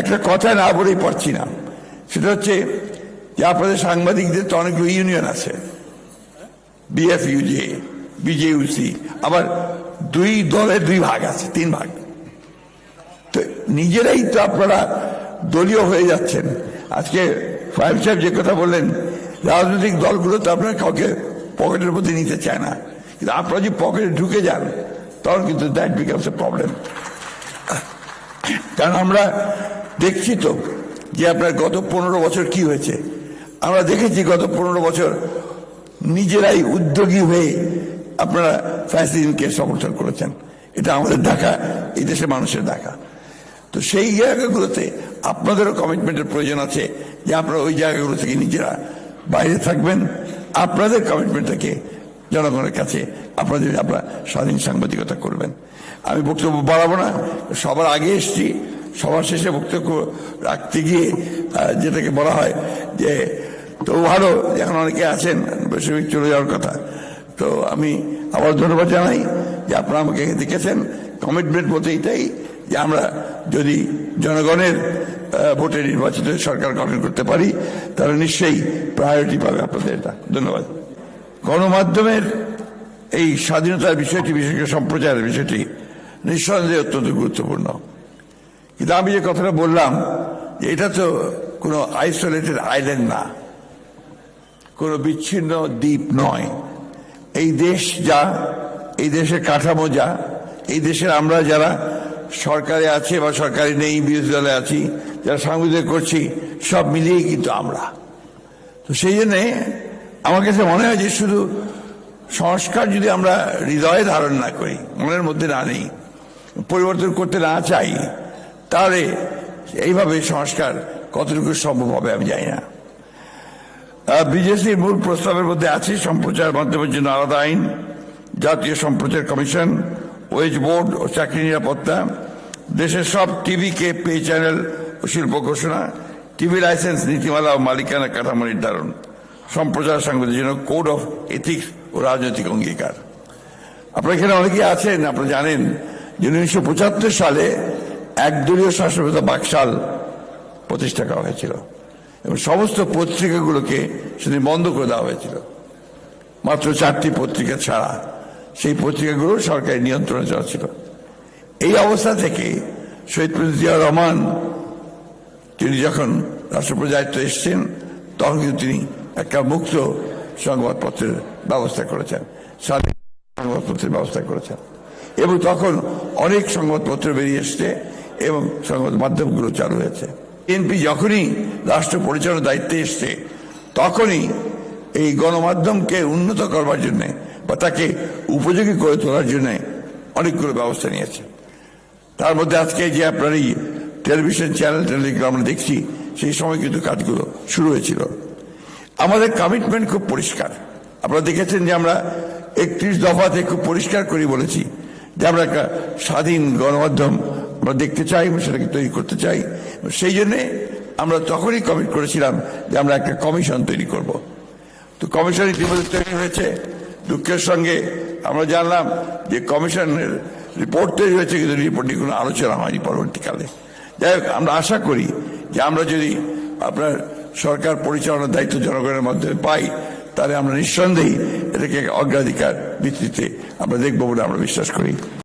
একটা কথা না বলেই পারছি না। সেটা হচ্ছে যে আপনাদের সাংবাদিকদের তো অনেকগুলো ইউনিয়ন আছে। বিএফইউজে বিজেইউসি আবার দুই দলের দুই ভাগ আছে, তিন ভাগ। তো নিজেরাই তো আপনারা দলীয় হয়ে যাচ্ছেন। আজকে ফাইভ সাহেব যে কথা বললেন, রাজনৈতিক দলগুলো তো আপনার কাউকে পকেটের মধ্যে নিতে চায় না। কিন্তু আপনারা যদি পকেটে ঢুকে যান, তখন কিন্তু দ্যাট বিকামস এ প্রবলেম কারণ আমরা দেখছি তো যে আপনার গত পনেরো বছর কি হয়েছে। আমরা দেখেছি গত পনেরো বছর নিজেরাই উদ্যোগী হয়ে আপনারা ফ্যাসিলিনকে সমর্থন করেছেন। এটা আমাদের ঢাকা এই দেশের মানুষের ঢাকা তো সেই জায়গাগুলোতে আপনাদেরও কমিটমেন্টের প্রয়োজন আছে যে আপনারা ওই জায়গাগুলো থেকে নিজেরা বাইরে থাকবেন। আপনাদের কমিটমেন্ট থেকে জনগণের কাছে আপনাদের আপনারা স্বাধীন সাংবাদিকতা করবেন। আমি বক্তব্য বাড়াবো না, সবার আগে এসছি। সবার শেষে বক্তব্য রাখতে গিয়ে যেটাকে বলা হয় যে তো ভালো এখন অনেকে আছেন বেশিরভাগ চলে যাওয়ার কথা। তো আমি আবার ধন্যবাদ জানাই যে আপনারা আমাকে দেখেছেন। কমিটমেন্ট বলতে এটাই যে আমরা যদি জনগণের ভোটে নির্বাচিত সরকার গঠন করতে পারি, তাহলে নিশ্চয়ই প্রায়োরিটি পাবে আপনাদের এটা। ধন্যবাদ। গণমাধ্যমের এই স্বাধীনতার বিষয়টি, বিশেষ করে সম্প্রচারের বিষয়টি, নিঃসন্দেহে অত্যন্ত গুরুত্বপূর্ণ। কিন্তু আমি যে কথাটা বললাম এটা তো কোনো আইসোলেটেড আইল্যান্ড না। কোনো বিচ্ছিন্ন দ্বীপ নয়। এই দেশ যা, এই দেশের কাঠামো যা, এই দেশের আমরা যারা সরকারে আছে বা সরকারি নেই, বিরোধী দলে আছি, যারা সাংবাদিক করছি, সব মিলিয়েই কিন্তু আমরা। তো সেই জন্যে আমার কাছে মনে হয় যে শুধু সংস্কার যদি আমরা হৃদয়ে ধারণ না করি, মনের মধ্যে না নেই, পরিবর্তন করতে না চাই তাহলে এইভাবে সংস্কার কতটুকু সম্ভব হবে আমি জানি না। বিজেপির মূল প্রস্তাবের মধ্যে আছে সম্প্রচার মাধ্যমের জন্য আলাদা আইন, জাতীয় সম্প্রচার কমিশন, ওয়েজ বোর্ড ও চাকরি নিরাপত্তা, দেশের সব টিভিকে পে চ্যানেল ও শিল্প ঘোষণা, টিভি লাইসেন্স, নীতিমালা ও মালিকানা কাঠামো নির্ধারণ, সম্প্রচার সাংবাদিক জন্য কোড অফ এথিক্স ও রাজনৈতিক অঙ্গীকার। আপনার এখানে অনেকেই আছেন, আপনারা জানেন যে উনিশশো পঁচাত্তর সালে একদলীয় শাসনব্যবস্থা বাকশাল প্রতিষ্ঠা করা হয়েছিল। এবং সমস্ত পত্রিকাগুলোকে সেদিন বন্ধ করে দেওয়া হয়েছিল। মাত্র চারটি পত্রিকা ছাড়া সেই পত্রিকাগুলো সরকারি নিয়ন্ত্রণে চলা ছিল। এই অবস্থা থেকে শহীদ প্রেসিডেন্ট জিয়া রহমান, তিনি যখন রাষ্ট্রপতি দায়িত্ব এসছেন, তখন কিন্তু তিনি একটা মুক্ত সংবাদপত্রের ব্যবস্থা করেছেন। স্বাধীন সংবাদপত্রের ব্যবস্থা করেছেন। এবং তখন অনেক সংবাদপত্র বেরিয়ে এসছে। এবং সংবাদ মাধ্যমগুলো চালু হয়েছে। এনপি যখনই রাষ্ট্র পরিচালনার দায়িত্বে এসছে, তখনই এই গণমাধ্যমকে উন্নত করবার জন্যে বা তাকে উপযোগী করে তোলার জন্য অনেকগুলো ব্যবস্থা নিয়েছে। তার মধ্যে আজকে যে আপনার এই টেলিভিশন চ্যানেল টেলিগ্রাম আমরা দেখছি, সেই সময় কিন্তু কাজগুলো শুরু হয়েছিল। আমাদের কমিটমেন্ট খুব পরিষ্কার। আপনারা দেখেছেন যে আমরা একত্রিশ দফাতে খুব পরিষ্কার করে বলেছি যে আমরা একটা স্বাধীন গণমাধ্যম আমরা দেখতে চাই এবং সেটাকে তৈরি করতে চাই। সেই জন্যে আমরা তখনই কমিট করেছিলাম যে আমরা একটা কমিশন তৈরি করব। তো কমিশন ইতিমধ্যে তৈরি হয়েছে। দুঃখের সঙ্গে আমরা জানলাম যে কমিশনের রিপোর্ট তৈরি হয়েছে, কিন্তু রিপোর্ট নিয়ে কোনো আলোচনা হয়নি পরবর্তীকালে। যাই হোক, আমরা আশা করি যে আমরা যদি আপনার সরকার পরিচালনার দায়িত্ব জনগণের মাধ্যমে পাই, তাহলে আমরা নিঃসন্দেহে এটাকে অগ্রাধিকার ভিত্তিতে আমরা দেখব বলে আমরা বিশ্বাস করি।